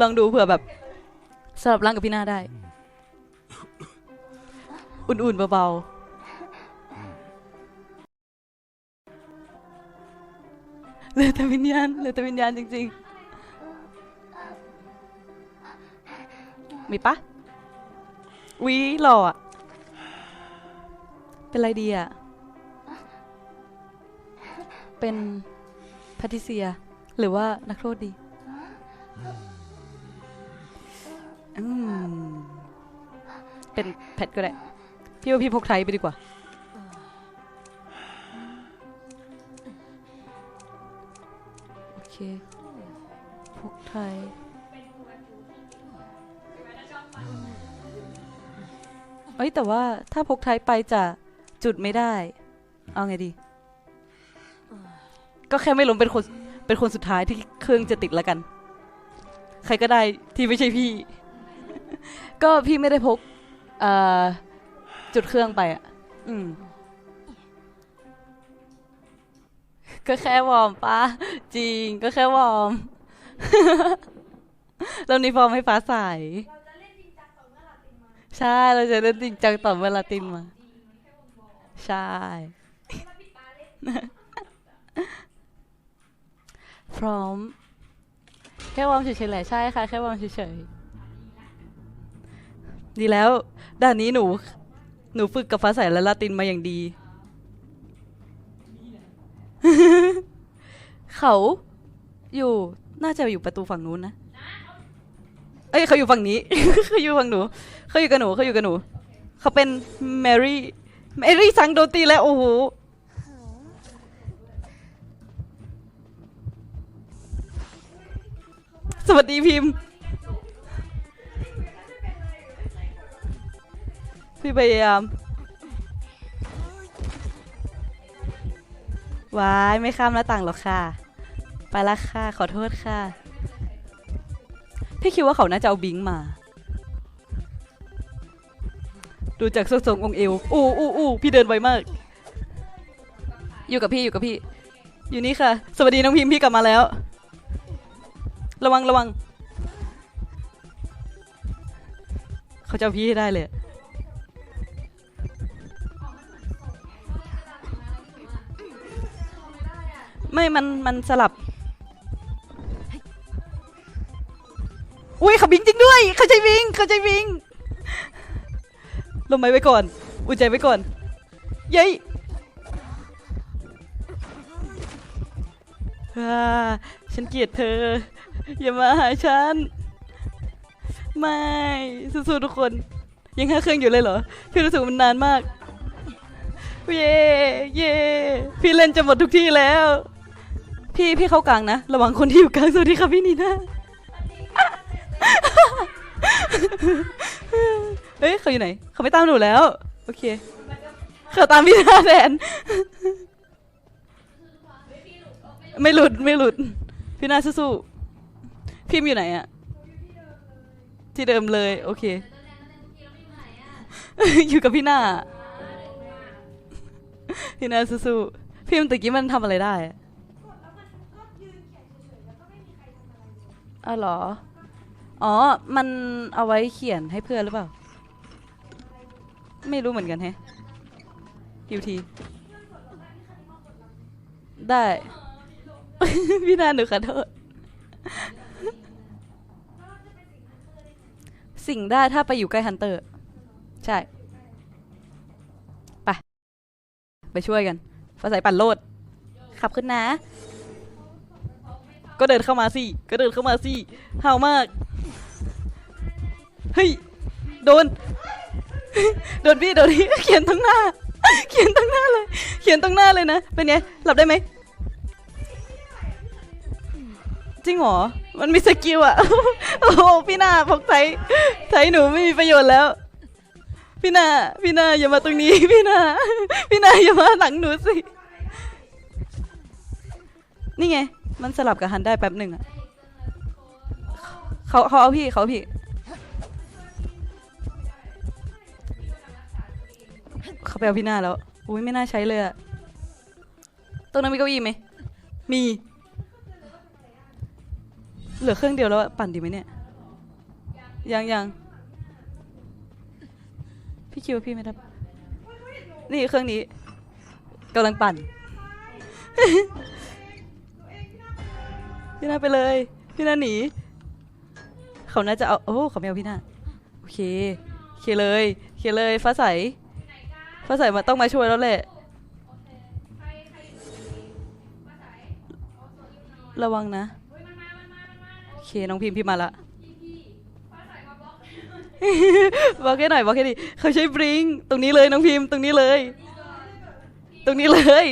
ลองดูเผื่อแบบสลับร่างกับพี่หน้าได้ อุ่นๆเบาๆเหลือแต่วิญญาณเหลือแต่วิญญาณจริง ๆ มีปะวิหล่ออะเป็นไรดีอะเป็นแพทริเซีย หรือว่านักโทษดี เป็นแพทก็ได้ พี่ว่าพี่พกไทยไปดีกว่า โอเค พกไทยเอ้ยแต่ว่าถ้าพกไทยไปจะจุดไม่ได้ เอาไงดี ก็แค่ไม่ล้มเป็นคนเป็นคนสุดท้ายที่เครื่องจะติดแล้วกัน ใครก็ได้ที่ไม่ใช่พี่ ก็พี่ไม่ได้พก เอ่อจุดเครื่องไปอะ อืม ก็แค่วอร์มปะจริงก็แค่วอร์มแล้วนี่ฟอร์มให้ฟ้าใส ใช่เราจะเล่นจริงจังต่อเมื่อลาตินมา ใช่ พร้อม แค่วอร์มเฉยๆแหละใช่ค่ะ แค่วอร์มเฉยๆ ดีแล้ว ด้านนี้หนู หนูฝึกกับฟ้าใสและลาตินมาอย่างดี เขาอยู่น่าจะอยู่ประตูฝั่งนู้นนะ เอ้ยเขาอยู่ฝั่งนี้ เขาอยู่ฝั่งหนู เขาอยู่กับหนูเขาอยู่กับหนู เขาเป็นแมรี่ แมรี่สังโดนตีแล้วโอ้โห สวัสดีพิมพ์ พี่พยายามวายไม่ข้ามหน้าต่างหรอกค่ะ ไปละค่ะขอโทษค่ะ พี่คิดว่าเขาน่าจะเอาบิงมา ดูจากทรงองเอว อู้อู้อู้พี่เดินไวมาก อยู่กับพี่อยู่กับพี่ อยู่นี่ค่ะ สวัสดีน้องพิมพ์พี่กลับมาแล้ว ระวังระวัง เขาจะเอาพี่ให้ได้เลย ไม่มันมันสลับ อุ้ยเขาบิงจริงด้วยเขาใจบิงเขาใจบิงลงไม้ไว้ก่อน อุ่นใจไว้ก่อน เย้ยอ่าฉันเกลียดเธอ อย่ามาหาฉัน ไม่สู้ๆทุกคน ยังห้าเครื่องอยู่เลยเหรอ พี่รู้สึกมันนานมาก เย่เย่พี่เล่นจะหมดทุกที่แล้ว พี่พี่เข้ากลางนะ ระวังคนที่อยู่กลางสวัสดีค่ะพี่นีน่าเฮ้ยเขาอยู่ไหน เขาไม่ตามหนูแล้ว โอเคเขาตามพี่นาแทนไม่หลุดไม่หลุด พี่นาสู้ๆพิมพ์อยู่ไหนอะที่เดิมเลย โอเค อยู่กับพี่นาพี่นาสู้ๆพิมพ์ตะกี้มันทำอะไรได้อะ อ้าวเหรอ อ๋อ มันเอาไว้เขียนให้เพื่อนหรือเปล่า ไม่รู้เหมือนกันแฮะยูที ได้ พี่นาหนูขอโทษ สิ่งได้ถ้าไปอยู่ใกล้ฮันเตอร์ ใช่ ไป ไปช่วยกันฟ้าใสปั่นโลด ขับขึ้นนะ ก็เดินเข้ามาสิ ก็เดินเข้ามาสิห้าวมาก เฮ้ย โดน โดนพี่ โดนพี่ เขียนตรงหน้า เขียนตรงหน้าเลย เขียนตรงหน้าเลยนะ เป็นไง หลับได้ไหม จริงเหรอ มันมีสกิลอะโอ้โห พี่นาพกไทยไทยหนูไม่มีประโยชน์แล้ว พี่นา พี่นาอย่ามาตรงนี้ พี่นา พี่นาอย่ามาหลังหนูสิ นี่ไง มันสลับกับฮันได้แป๊บหนึ่งอะเขาเขาเอาพี่เขาพี่ เขาไปเอาพี่หน้าแล้ว อุ้ยไม่น่าใช้เลยอะตรงนั้นมีเก้าอี้ไหม มี เหลือเครื่องเดียวแล้วอะปั่นดีไหมเนี่ย ยังยัง พี่คิวพี่ไม่รับ นี่เครื่องนี้กำลังปั่น พี่นาไปเลย พี่นาหนี เขาน่าจะเอา โอ้เขาไม่เอาพี่นาโอเคโอเคเลยโอเคเลย ฟ้าใส ฟ้าใสมาต้องมาช่วยแล้วแหละ ระวังนะ โอเค น้องพิมพ์พี่มาละบอกแค่หน่อยบอกแค่นี้เขาใช้บริง ตรงนี้เลยน้องพิมพ์ ตรงนี้เลย ตรงนี้เลย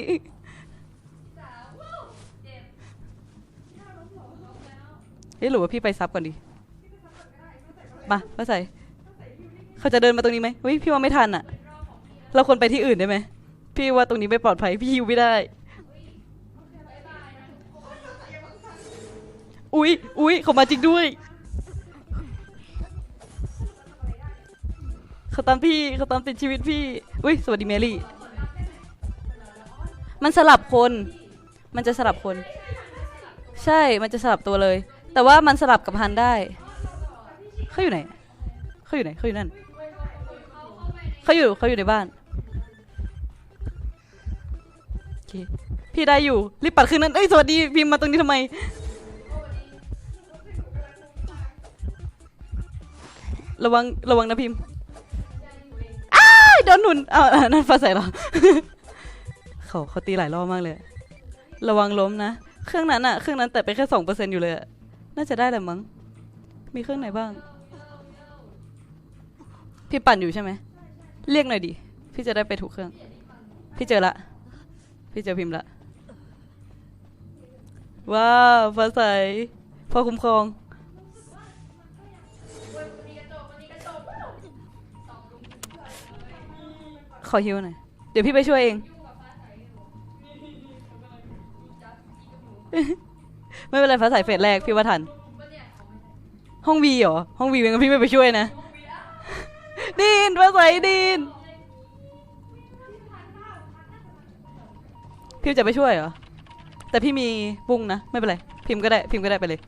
เฮ้ยหรือว่าพี่ไปซับก่อนดิมาฟ้าใสเขาจะเดินมาตรงนี้ไหมเฮ้ยพี่ว่าไม่ทันอะเราควรไปที่อื่นได้ไหม พี่ว่าตรงนี้ไม่ปลอดภัย พี่ฮิวไม่ได้ อุ๊ยอุ๊ยเขามาจริงด้วย เขาตามพี่ เขาตามติดชีวิตพี่ อุ๊ย สวัสดีเมลี่ มันสลับคน มันจะสลับคน ใช่ มันจะสลับตัวเลย แต่ว่ามันสลับกับฮันได้เขาอยู่ไหนเขาอยู่ไหนเขาอยู่นั่นเขาอยู่เขาอยู่ในบ้านโอเคพี่ได้อยู่รีบปัดขึ้นนั้นเอ้ยสวัสดีพิมพ์มาตรงนี้ทำไมระวังระวังนะพิมพ์อ้าโดนหนุนอ้าวอ่านั่นฟ้าใสเหรอเขาเขาตีหลายรอบมากเลย ระวังล้มนะ เครื่องนั้นอะเครื่องนั้นแต่ไปแค่สองเปอร์เซ็นต์อยู่เลยอะ น่าจะได้แหละมั้ง มีเครื่องไหนบ้าง พี่ปั่นอยู่ใช่ไหม เรียกหน่อยดิ พี่จะได้ไปถูกเครื่อง พี่เจอละ พี่เจอพิมพ์ละ ว้าวฟ้าใสพ่อคุ้มครองขอฮิวหน่อย เดี๋ยวพี่ไปช่วยเอง ไม่เป็นไรฟ้าใสเฟสแรกพี่ว่าทัน ห้องวีเหรอ ห้องวีเป็นพี่ไม่ไปช่วยนะดินฟ้าใสดินพี่จะไปช่วยเหรอ แต่พี่มีบุ้งนะ ไม่เป็นไร พิมพ์ก็ได้ พิมพ์ก็ได้ไปเลย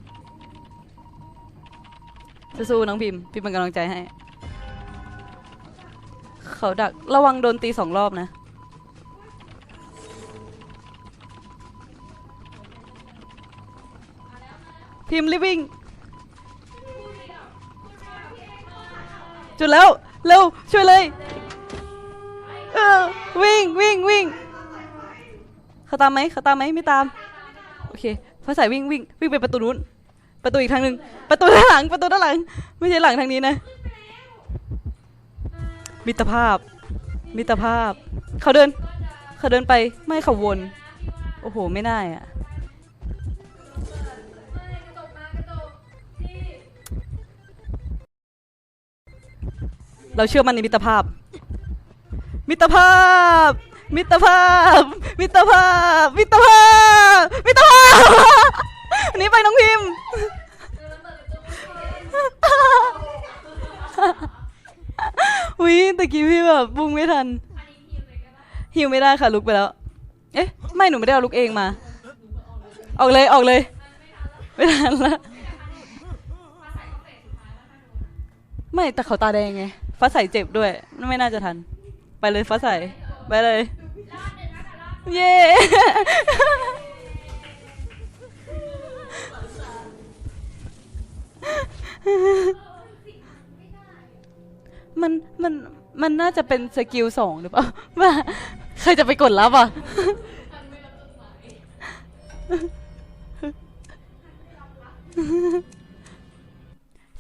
สู้ๆน้องพิมพ์พี่เป็นกำลังใจให้ เขาดักระวังโดนตีสองรอบนะ พิมพ์รีบวิ่งจุดแล้ว เร็ว ช่วยเลยเออวิ่งวิ่งวิ่งเขาตามไหมเขาตามไหมไม่ตาม โอเคฟ้าใสวิ่งวิ่งวิ่งไปประตูนู้น ประตูอีกทางหนึ่งประตูด้านหลังประตูด้านหลัง ไม่ใช่หลังทางนี้นะ มิตรภาพ มิตรภาพ เขาเดิน เขาเดินไปไม่เขาวน โอ้โห ไม่ได้อะ เราเชื่อมันในมิตรภาพ มิตรภาพ มิตรภาพ มิตรภาพ มิตรภาพ มิตรภาพวันนี้ไปน้องพิมพ์วิตะกี้พี่แบบบุ้งไม่ทันหิวไม่ได้ค่ะลุกไปแล้ว เอ๊ะ ไม่หนูไม่ได้เอาลุกเองมา ออกเลยออกเลย ไม่ทันละไม่แต่เขาตาแดงไงฟ้าใสเจ็บด้วย ไม่น่าจะทัน ไปเลยฟ้าใส ไปเลย เย้มันมันมันน่าจะเป็นสกิลสองหรือเปล่าว่าใครจะไปกดรับอะ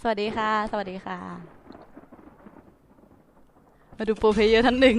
สวัสดีค่ะ สวัสดีค่ะ มาดูโปรเพเยอร์ท่านหนึ่ง